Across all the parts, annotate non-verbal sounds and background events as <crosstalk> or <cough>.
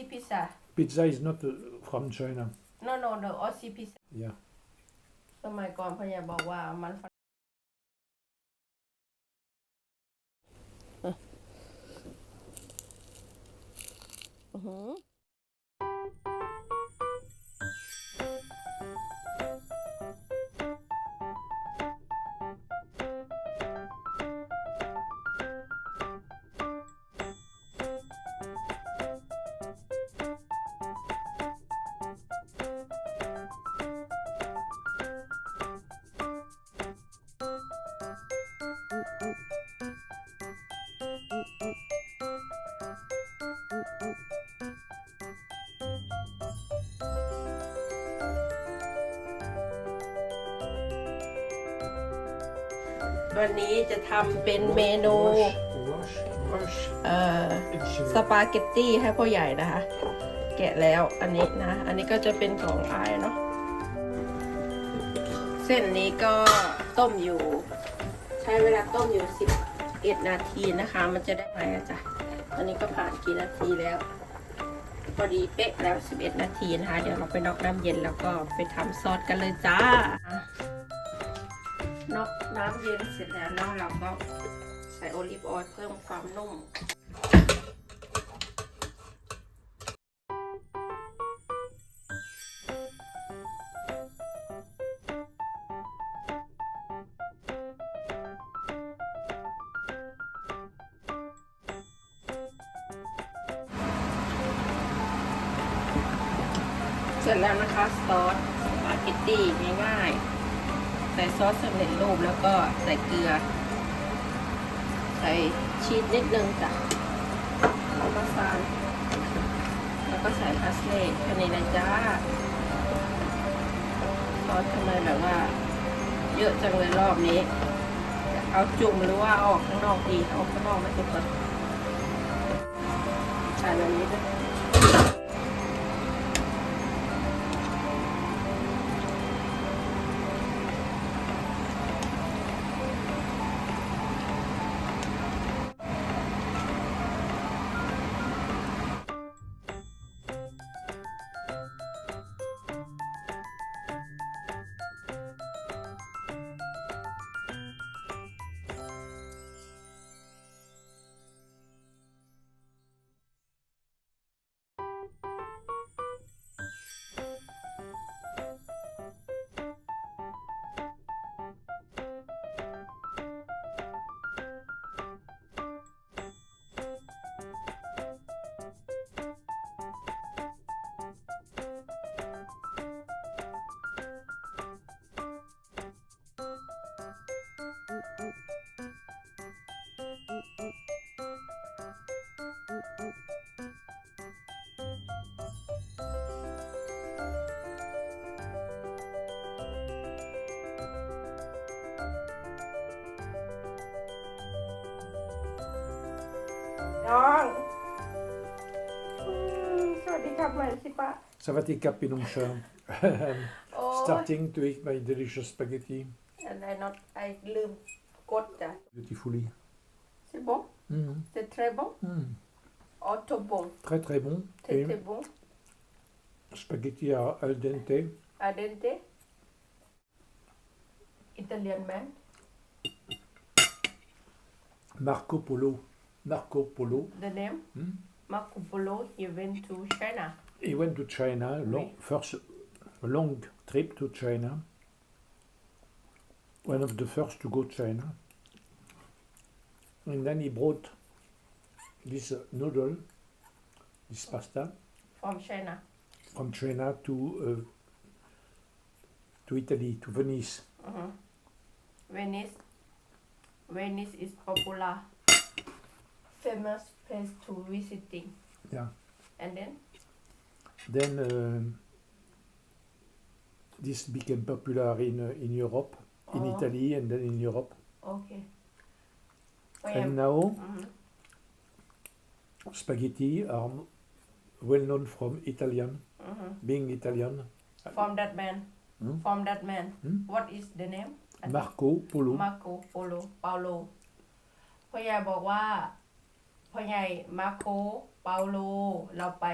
Aussie pizza Pizza is not uh, from China. no no no Aussie pizza Yeah. สมัยก่อนพ่อใหญ่บอกว่ามันฝอือหือ วันนี้จะทำเป็นเมนูเอ่อสปาเกตตี้ให้พ่อใหญ่นะคะ แกะแล้วอันนี้นะ อันนี้ก็จะเป็นของอายเนาะเส้นนี้ก็ต้มอยู่ ใช้เวลาต้มอยู่ 11 นาทีนะคะ มันจะได้ไหมจ๊ะอันนี้ก็ผ่านกี่นาทีแล้วพอดีเป๊ะแล้ว 11 นาทีนะคะ เดี๋ยวเราไปนอกน้ำเย็นแล้วก็ไปทำซอสกันเลยจ้า นอกน้ำเย็นเสร็จแล้วเนาะเราก็ใส่โอลิฟออยล์เพิ่มความนุ่มเสร็จแล้วนะคะซอสสปาเกตตี้ง่ายๆใส่ซอสสำเร็จ ก็ใส่เกลือ ใส่ชีสนิดนึงจ้ะแล้วก็ซานแล้วก็ใส่พาสเล่แค่นี้นะจ้าซอสทำไมแบบว่า เยอะจังเลยรอบนี้ เอาจุ่มหรือว่าออกข้างนอกดีเอาข้างนอกไม่ถูกกดใส่แบบนี้ด้วย น้องอืมสวัสดีครับมาสิปะ Savatika Pinongcha. โอ้ Starting to eat my delicious spaghetti อันไหนน็อตไอลืมกดจ้ะ beautifully. c'est bon Mm. c'est très bon Mm. oh trop bon Très très bon. très Et très bon spaghetti à al dente. al dente Italian man Marco Polo. Marco Polo. the name Hmm? Marco Polo he went to China He went to China. Long, first long trip to China. One of the first to go to China. And then he brought this uh, noodle, this pasta from China from China to uh, to Italy, to Venice. Mhm. Venice Venice is popular famous place to visiting Yeah. and then Then um this became popular in uh, in Europe, in Oh. Italy, and then in Europe. okay Oh, And yeah. now Mhm. spaghetti are m- well known from Italian, Mhm. being Italian. from that man Hmm? from that man Hmm? what is the name Marco Polo. มาโกโปโลเปาโลพ่อใหญ่บอกว่า พ่อใหญ่มาโคเปาโล เราไป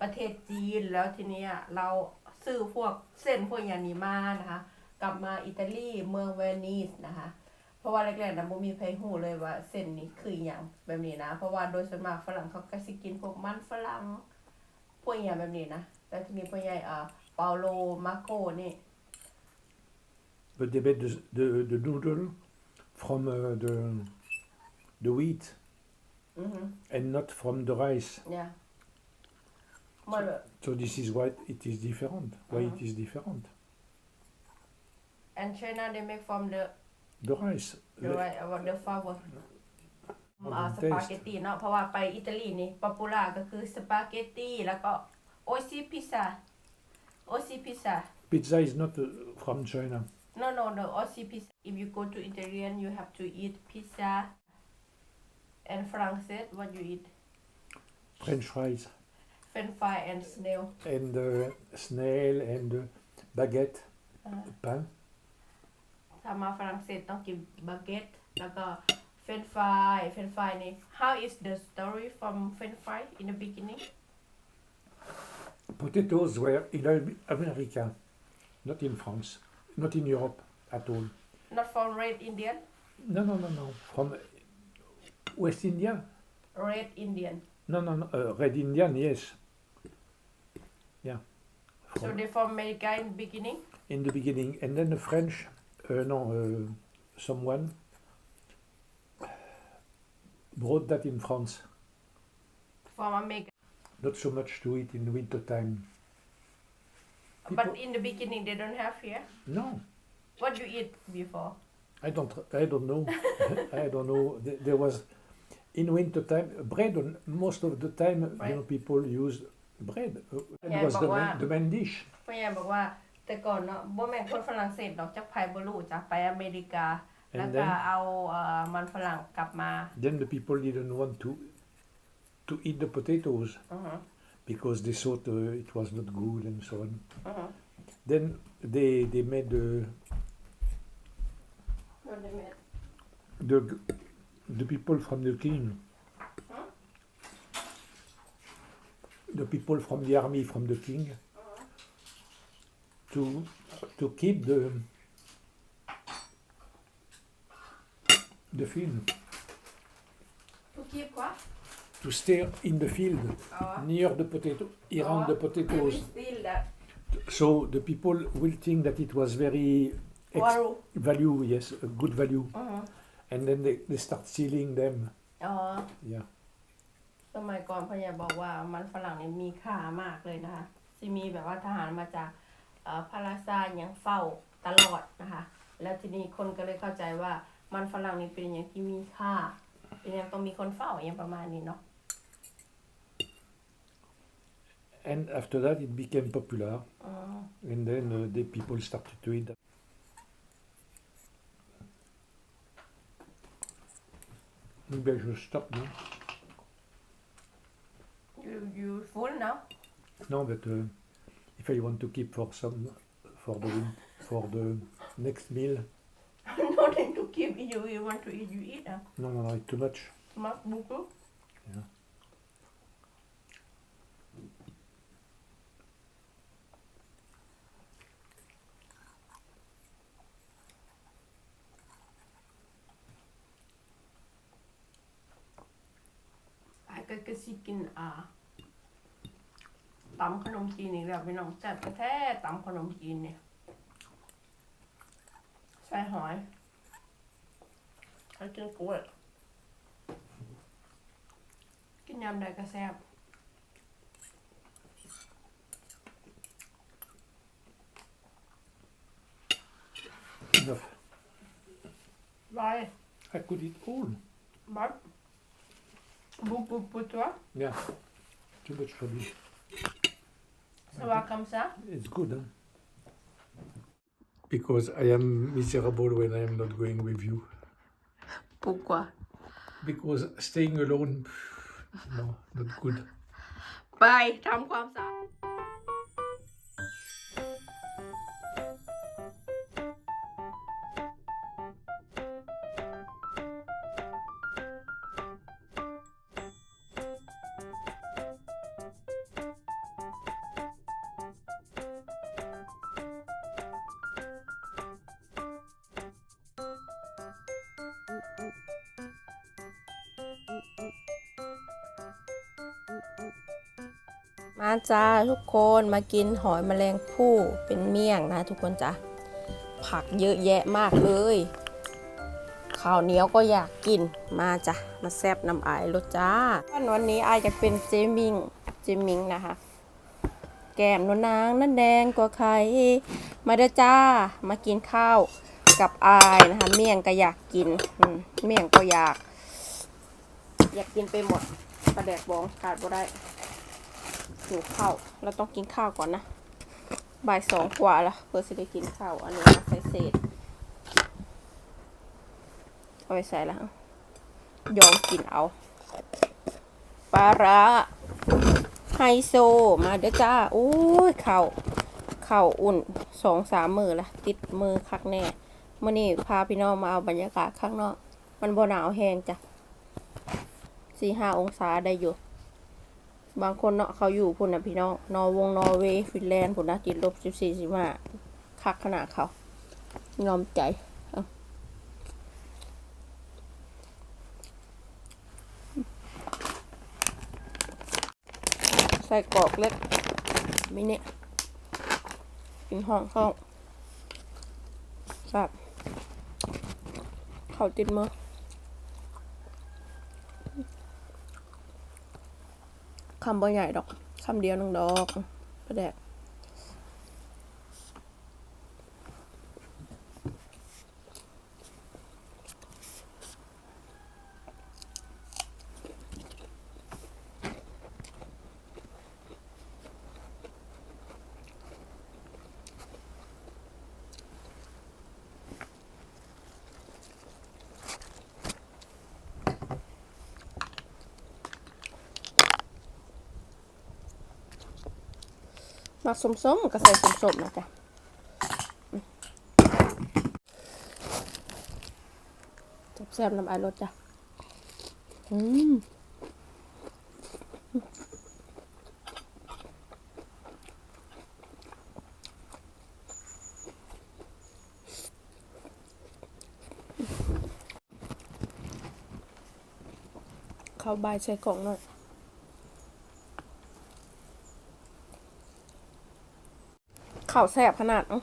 ประเทศจีนแล้วทีเนี้ยเราซื้อพวกเส้นพวกอย่างนี้มานะคะ กลับมาอิตาลีเมืองเวนิสนะคะ เพราะว่าแรกๆนะบ่มีใครฮู้เลยว่าเส้นนี้คืออย่างแบบนี้นะ เพราะว่าโดยส่วนมากฝรั่งเขาก็สิกินพวกมันฝรั่งพวกอย่างแบบนี้นะแล้วทีนี้พ่อใหญ่เอ่าเปาโลมาโกนี่ But they made the, the, the noodle from uh, the, the wheat and not from the rice. เนี่ยมัน So this is why it is different. Why Uh-huh. it is different. and China they make from the The rice. the the- right about the flour อ่า Modern สปาเกตตีเนาะเพราะว่าไปอิตาลีนี่ป๊อปปูล่าก็คือสปาเกตตีแล้วก็โอซิพิซซ่าโอซิพิซซ่า Pizza is not uh, from China. no no no Aussie pizza if you go to Italian you have to eat pizza and ฝรั่งเศส what you eat French fries French fry and snail and uh, snail and uh, baguette, อ่า pain. ถ้ามาฝรั่งเศสต้องกินบาเกตแล้วก็ French fry French fry นี่ how is the story from French fry in the beginning Potatoes were in Am- America, not in France, not in Europe at all. not from red Indian No, no, no, no. From West India? red Indian No, no, no. Uh, Red Indian, yes. Yeah. so From- they from America in the beginning in the beginning, and then the French, uh, no, uh, someone brought that in France. from America Not so much to eat in winter time. but in the beginning they don't have here No, what you eat before I don't. I don't know. <laughs> I don't know. There was in winter time bread. on- Most of the time, Right. you know, people used bread. Uh, It Yeah, was but the what- main, the main dish. พ่อใหญ่บอกว่าแต่ก่อนเนาะบ่แม่นคนฝรั่งเศสดอกจักไผบ่รู้จักไปอเมริกา แล้ว And ก็ then, เอาเอ่อมันฝรั่งกลับมา then the people didn't want to to eat the potatoes อือฮึ because they thought uh, it was not good and so on. อือฮึ Then they they made the the The people from the king. The people from the army, from the king. To, to keep the, the film. To keep quoi? To stay in the field, near the potato, around the potatoes. So the people will think that it was very value, yes, a good value. And then they, they start sealing them อ๋อ yeah สมัยก่อนพ่อใหญ่บอกว่ามันฝรั่งนี่มีค่ามากเลยนะคะสิมีแบบว่าทหารมาจากเอ่อพาราซาอย่างเฝ้าตลอดนะคะ แล้วทีนี้คนก็เลยเข้าใจว่ามันฝรั่งนี่เป็นอย่างที่มีค่า เป็นอย่างต้องมีคนเฝ้าอย่างประมาณนี้เนาะ and after that it became popular อ๋อ and then uh, the people started to eat that. Eh Maybe I should stop now. You you full now? No, but uh, if I want to keep for some for the for the next meal. no need to keep. You you want to eat? You eat. No, no, no. It's too much. Too much, beaucoup? Yeah. ก็ก็สิกินอ่าตำขนมจีนอีกแล้วพี่น้องแซ่บแท้ๆตำขนมจีนเนี่ยใส่หอยแล้วกินกล้วยกินยำใดก็แซ่บ Enough. ไร I could eat all. บั ดบุกุปุตัว Yeah, too much for me. สวาคำซะ It's good, huh? Because I am miserable when I am not going with you. ปุกกว่า Because staying alone, no, not good. ไปทำความสะอาด จ้าทุกคนมากินหอยแมลงภู่เป็นเมี่ยงนะ ทุกคนจ้ะผักเยอะแยะมากเลยข้าวเหนียวก็อยากกินมาจ้ะมาแซบน้ำอายรสจ้าวันนี้อายจะเป็นเจมิงเจมิงนะคะ แก้มนวลนางนั่นแดงกว่าใคร มาเด้อจ้ามากินข้าวกับอายนะคะ เมี่ยงก็อยากกินเมี่ยงก็อยาก อยากกินไปหมดปลาแดกบองขาดบ่ได้ หิวข้าวเราต้องกินข้าวก่อนนะบ่ายสองกว่าล้วเพื่อจะได้กินข้าวอันนี้ใส่เศษเอาไปใส่แล้วยอมกินเอาปลาร้าไฮโซมาเด้อจ้าโอ้ยเข่าเข่าอุ่นสองสามมือละติดมือคักแน่เมื่อนี้พาพี่น้องมาเอาบรรยากาศข้างนอก มันบ่หนาวแห้งจ้ะสี่ห้าองศาได้อยู่ บางคนเนาะเขาอยู่พุ่นนะพี่น้องนอวงนอร์เวย์ฟินแลนด์พุ่นนะติดลบสิบสี่สิบห้าคักขนาดเขายอมใจใส่กรอกเล็กมินิกินห้องห้องครับเขาติดมือ คำบ่ใหญ่ดอกคำเดียวหนึ่งดอกประแดก มักส้มๆก็ใส่ส้มๆนะจ๊ะแซ่บๆน้ำอายรสจ้ะ อืมเขาใบายใส่กล่องหน่อย ข่าวแสบขนาดเนาะ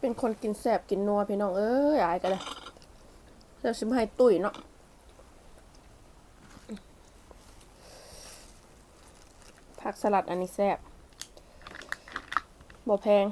เป็นคนกินแสบกินนัวพี่น้อง เอ้ยอายกันเลยเดี๋ยวชิมให้ตุ๋ยเนาะผักสลัดอันนี้แสบ บ่แพง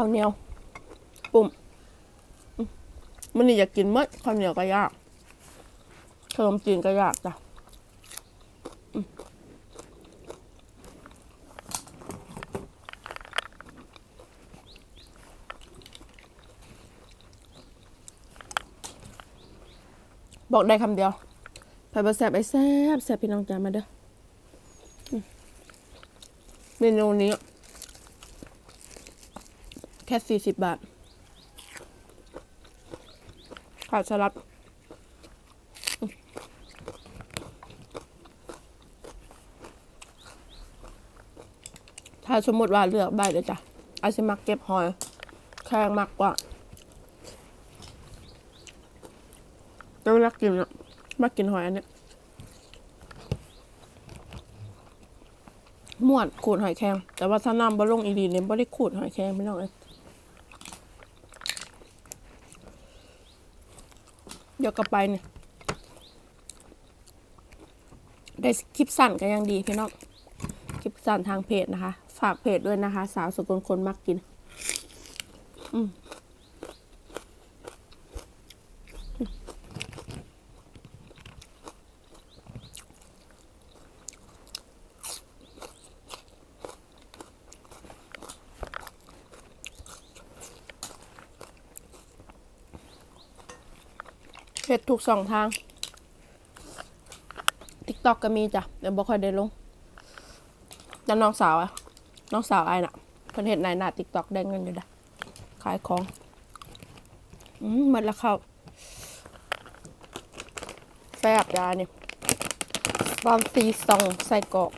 ข้าวเหนียวปุ่มมันนี่อยากกินมั้ยข้าวเหนียวก็ยากขนมจีนก็ยากจ้ะบอกได้คำเดียวไปบะแสบไอแซบแซบพี่น้องจ๋ามาเด้อเมนูนี้ แค่สี่สิบบาทขาดสลัดถ้าสมมติว่าเลือกใบเลยจ้ะอาจจมักเก็บหอย แข็งมากกว่าต้องรักกินเนะมากินหอยอันนี้ม่วนขูดหอยแข็งแต่ว่าถ้าน้ำบ่ลงอีดีเนี่ยไม่ได้ขูดหอยแข็งไม่ต้องเลย ดี๋ยวกลับไปเนี่ยได้คลิปสั้นกันยังดีพี่น้องคลิปสั้นทางเพจนะคะ ฝากเพจด้วยนะคะ สาวสกุลคนมักกิน อืม เพจถูกสองทาง ติ๊กต็อกก็มีจ้ะเดี๋ยวบ่ค่อยได้ลงแล้วน้องสาวอะน้องสาวไอ้น่ะเพิ่นเห็นในหน้าติ๊กต็อกได้เงินอยู่ด้ะขายของ อืมหมดแล้วเข้าแซ่บยาเนี่ยตอนตีสองใส่กรอก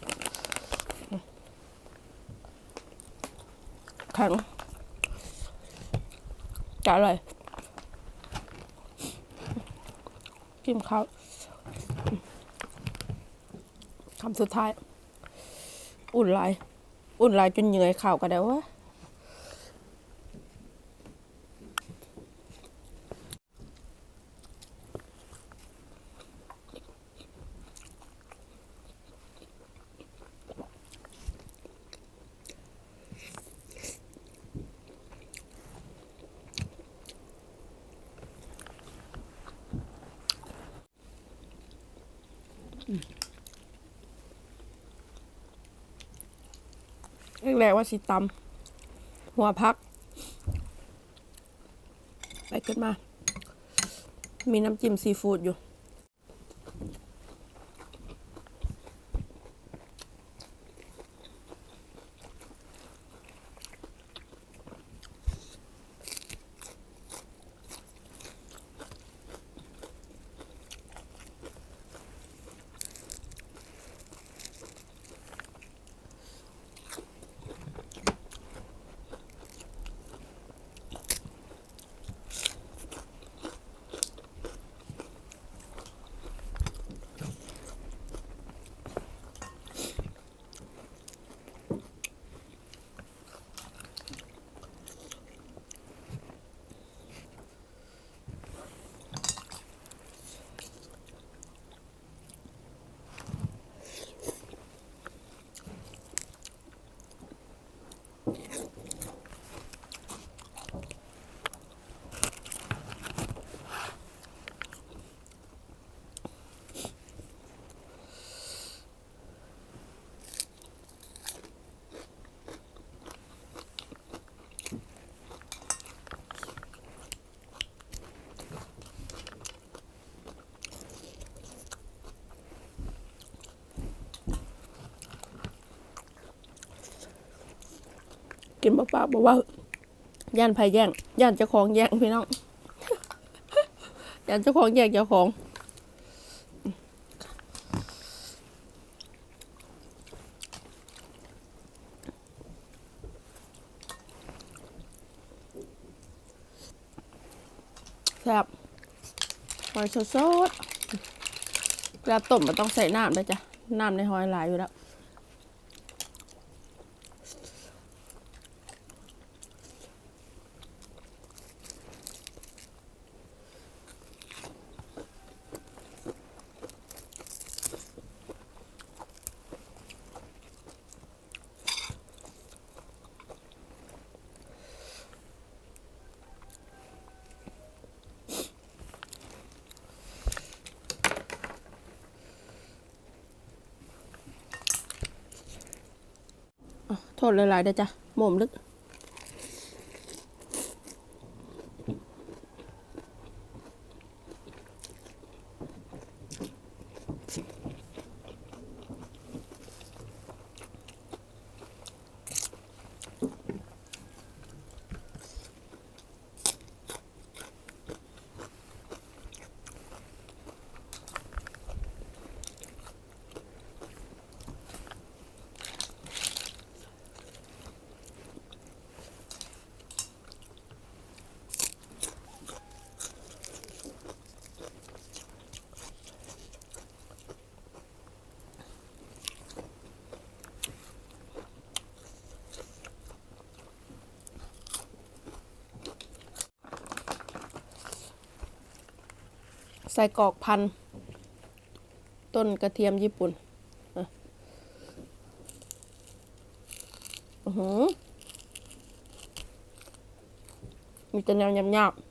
แข็งจะอร่อย กินข้าวคำสุดท้าย อุ่นหลาย อุ่นหลายจนเหนื่อยข่าวก็ได้วะ แรกๆว่าสิตำหัวพัก ไปขึ้นมา มีน้ำจิ้มซีฟู้ดอยู่ กินเปล่าๆบอกว่า ย่านภัยแย่ง ย่านเจ้าของแย่งพี่น้อง ย่านเจ้าของแย่งเจ้าของแซ่บหอยสดๆเวลาต้มมันต้องใส่น้ำด้วยจ้ะ น้ำในหอยหลายอยู่แล้ว อะโทษหลายๆได้อจ้ะหม่มลึก ใส่กอกพัน ต้นกระเทียมญี่ปุ่นอือหือมีแต่แนวหยาบๆ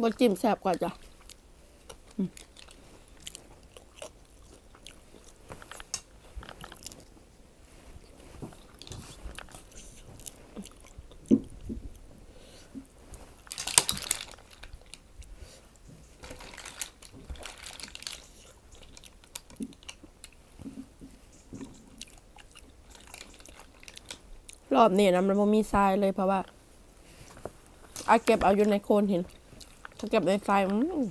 บนจิ้มแซ่บกว่าจ้ะ รอบนี้นะมันบ่มีทรายเลยเพราะว่าอาเก็บเอาอยู่ในโคนหินถ้าเก็บในทรายอืม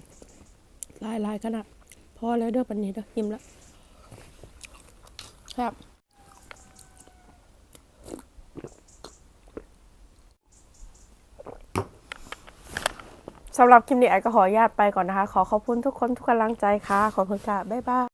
ลายลายขนาดพอแล้วเด้อปันนี้เด้อหิมแล้วครับสำหรับคลิปนี้ไอก็ขออนุญาตไปก่อนนะคะ ขอขอบคุณทุกคนทุกกำลังใจค่ะ ขอบคุณค่ะ บ๊ายบาย